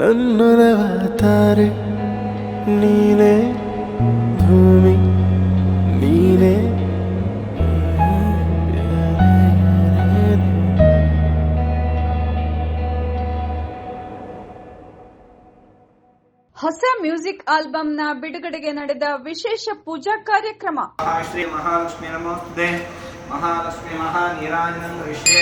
ನನ್ನೊಲವ ತಾರೆ ನೀನೇ ಭೂಮಿ ನೀನೇ ಹೊಸ ಮ್ಯೂಸಿಕ್ ಆಲ್ಬಂನ ಬಿಡುಗಡೆಗೆ ನಡೆದ ವಿಶೇಷ ಪೂಜಾ ಕಾರ್ಯಕ್ರಮ. ಶ್ರೀ ಮಹಾಲಕ್ಷ್ಮಿ ನಮಸ್ತೆ ಮಹಾಲಕ್ಷ್ಮಿ ಮಹಾನೀರಾಜನಂ ವಿಷಯ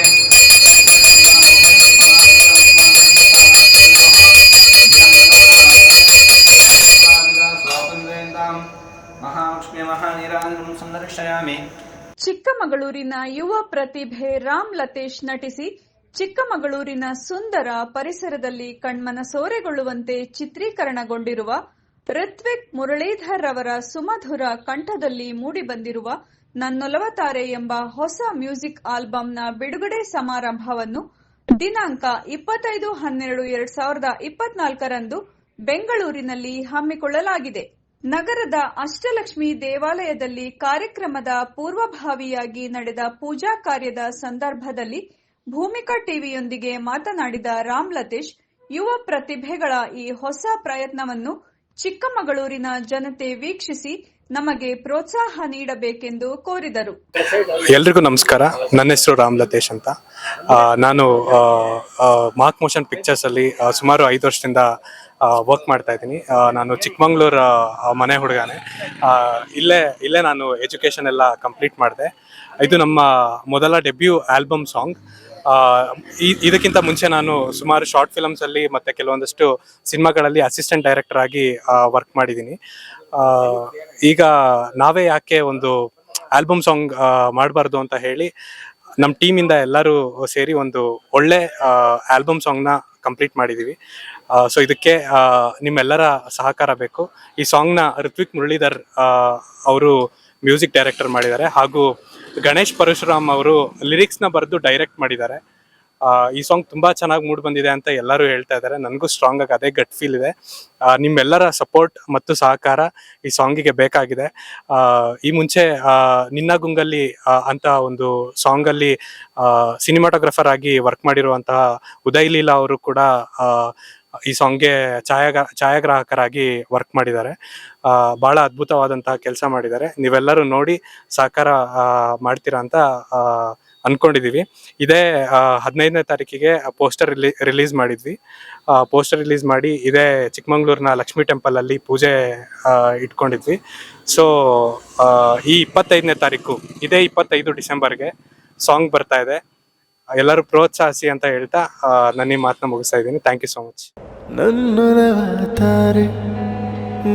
ಸಂದರ್ಶಯಾಮಿ ಚಿಕ್ಕಮಗಳೂರಿನ ಯುವ ಪ್ರತಿಭೆ ರಾಮ್ ಲತೇಶ್ ನಟಿಸಿ, ಚಿಕ್ಕಮಗಳೂರಿನ ಸುಂದರ ಪರಿಸರದಲ್ಲಿ ಕಣ್ಮನ ಸೋರೆಗೊಳ್ಳುವಂತೆ ಚಿತ್ರೀಕರಣಗೊಂಡಿರುವ ಋತ್ವಿಕ್ ಮುರಳೀಧರ್ ಅವರ ಸುಮಧುರ ಕಂಠದಲ್ಲಿ ಮೂಡಿಬಂದಿರುವ ನನ್ನೊಲವತಾರೆ ಎಂಬ ಹೊಸ ಮ್ಯೂಸಿಕ್ ಆಲ್ಬಂನ ಬಿಡುಗಡೆ ಸಮಾರಂಭವನ್ನು ದಿನಾಂಕ ಇಪ್ಪತ್ತೈದು ಹನ್ನೆರಡು ಎರಡ್ ಸಾವಿರದ ಇಪ್ಪತ್ನಾಲ್ಕರಂದು ಬೆಂಗಳೂರಿನಲ್ಲಿ ಹಮ್ಮಿಕೊಳ್ಳಲಾಗಿದೆ. ನಗರದ ಅಷ್ಟಲಕ್ಷ್ಮಿ ದೇವಾಲಯದಲ್ಲಿ ಕಾರ್ಯಕ್ರಮದ ಪೂರ್ವಭಾವಿಯಾಗಿ ನಡೆದ ಪೂಜಾ ಕಾರ್ಯದ ಸಂದರ್ಭದಲ್ಲಿ ಭೂಮಿಕಾ ಟಿವಿಯೊಂದಿಗೆ ಮಾತನಾಡಿದ ರಾಮ್ ಲತೇಶ್, ಯುವ ಪ್ರತಿಭೆಗಳ ಈ ಹೊಸ ಪ್ರಯತ್ನವನ್ನು ಚಿಕ್ಕಮಗಳೂರಿನ ಜನತೆ ವೀಕ್ಷಿಸಿ ನಮಗೆ ಪ್ರೋತ್ಸಾಹ ನೀಡಬೇಕೆಂದು ಕೋರಿದರು. ಎಲ್ರಿಗೂ ನಮಸ್ಕಾರ. ನನ್ನ ಹೆಸರು ರಾಮ್ ಲತೇಶ್ ಅಂತ. ನಾನು ಮಾರ್ಕ್ ಮೋಷನ್ ಪಿಕ್ಚರ್ಸ್ ಅಲ್ಲಿ ಸುಮಾರು ಐದು ವರ್ಷದಿಂದ ವರ್ಕ್ ಮಾಡ್ತಾ ಇದ್ದೀನಿ. ನಾನು ಚಿಕ್ಕಮಂಗ್ಳೂರು ಮನೆ ಹುಡುಗನೇ. ಇಲ್ಲೇ ಇಲ್ಲೇ ನಾನು ಎಜುಕೇಷನ್ ಎಲ್ಲ ಕಂಪ್ಲೀಟ್ ಮಾಡಿದೆ. ಇದು ನಮ್ಮ ಮೊದಲ ಡೆಬ್ಯೂ ಆಲ್ಬಮ್ ಸಾಂಗ್ ಇದಕ್ಕಿಂತ ಮುಂಚೆ ನಾನು ಸುಮಾರು ಶಾರ್ಟ್ ಫಿಲಮ್ಸಲ್ಲಿ ಮತ್ತೆ ಕೆಲವೊಂದಷ್ಟು ಸಿನಿಮಾಗಳಲ್ಲಿ ಅಸಿಸ್ಟೆಂಟ್ ಡೈರೆಕ್ಟರ್ ಆಗಿ ವರ್ಕ್ ಮಾಡಿದ್ದೀನಿ. ಈಗ ನಾವೇ ಯಾಕೆ ಒಂದು ಆಲ್ಬಮ್ ಸಾಂಗ್ ಮಾಡಬಾರ್ದು ಅಂತ ಹೇಳಿ ನಮ್ಮ ಟೀಮಿಂದ ಎಲ್ಲರೂ ಸೇರಿ ಒಂದು ಒಳ್ಳೆ ಆಲ್ಬಮ್ ಸಾಂಗ್ನ ಕಂಪ್ಲೀಟ್ ಮಾಡಿದ್ದೀವಿ ಸೊ ಇದಕ್ಕೆ ನಿಮ್ಮೆಲ್ಲರ ಸಹಕಾರ ಬೇಕು. ಈ ಸಾಂಗ್ನ ಋತ್ವಿಕ್ ಮುರಳೀಧರ್ ಅವರು ಮ್ಯೂಸಿಕ್ ಡೈರೆಕ್ಟರ್ ಮಾಡಿದ್ದಾರೆ. ಹಾಗೂ ಗಣೇಶ್ ಪರಶುರಾಮ್ ಅವರು ಲಿರಿಕ್ಸ್ನ ಬರೆದು ಡೈರೆಕ್ಟ್ ಮಾಡಿದ್ದಾರೆ. ಈ ಸಾಂಗ್ ತುಂಬಾ ಚೆನ್ನಾಗಿ ಮೂಡ್ ಬಂದಿದೆ ಅಂತ ಎಲ್ಲರೂ ಹೇಳ್ತಾ ಇದ್ದಾರೆ. ನನಗೂ ಸ್ಟ್ರಾಂಗ್ ಆಗಿ ಅದೇ ಗಟ್ ಫೀಲ್ ಇದೆ. ನಿಮ್ಮೆಲ್ಲರ ಸಪೋರ್ಟ್ ಮತ್ತು ಸಹಕಾರ ಈ ಸಾಂಗಿಗೆ ಬೇಕಾಗಿದೆ. ಈ ಮುಂಚೆ ನಿನ್ನ ಗುಂಗಲ್ಲಿ ಅಂತ ಒಂದು ಸಾಂಗ್ ಅಲ್ಲಿ ಸಿನಿಮಾಟೋಗ್ರಫರ್ ಆಗಿ ವರ್ಕ್ ಮಾಡಿರುವಂತಹ ಉದಯ್ ಲೀಲಾ ಅವರು ಕೂಡ ಈ ಸಾಂಗ್ಗೆ ಛಾಯಾಗ, ಛಾಯಾಗ್ರಾಹಕರಾಗಿ ವರ್ಕ್ ಮಾಡಿದ್ದಾರೆ. ಬಹಳ ಅದ್ಭುತವಾದಂತಹ ಕೆಲಸ ಮಾಡಿದ್ದಾರೆ. ನೀವೆಲ್ಲರೂ ನೋಡಿ ಸಹಕಾರ ಮಾಡ್ತೀರಾ ಅಂತ ಅನ್ಕೊಂಡಿದೀವಿ. ಇದೇ ಹದಿನೈದನೇ ತಾರೀಕಿಗೆ ಪೋಸ್ಟರ್ ರಿಲಿ ರಿಲೀಸ್ ಮಾಡಿದ್ವಿ. ಪೋಸ್ಟರ್ ರಿಲೀಸ್ ಮಾಡಿ ಇದೇ ಚಿಕ್ಕಮಂಗ್ಳೂರಿನ ಲಕ್ಷ್ಮೀ ಟೆಂಪಲ್ ಅಲ್ಲಿ ಪೂಜೆ ಇಟ್ಕೊಂಡಿದ್ವಿ. ಸೊ ಈ ಇಪ್ಪತ್ತೈದನೇ ತಾರೀಕು, ಇದೇ ಇಪ್ಪತ್ತೈದು ಡಿಸೆಂಬರ್ಗೆ ಸಾಂಗ್ ಬರ್ತಾ ಇದೆ. ಎಲ್ಲರೂ ಪ್ರೋತ್ಸಾಹಿಸಿ ಅಂತ ಹೇಳ್ತಾ ನನ್ನ ಈ ಮಾತನ್ನ ಮುಗಿಸ್ತಾ ಇದ್ದೀನಿ. ಥ್ಯಾಂಕ್ ಯು ಸೋ ಮಚ್ ನನ್ನ ತಾರೆ,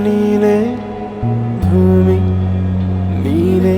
ನೀನೇ ಭೂಮಿ, ನೀನೇ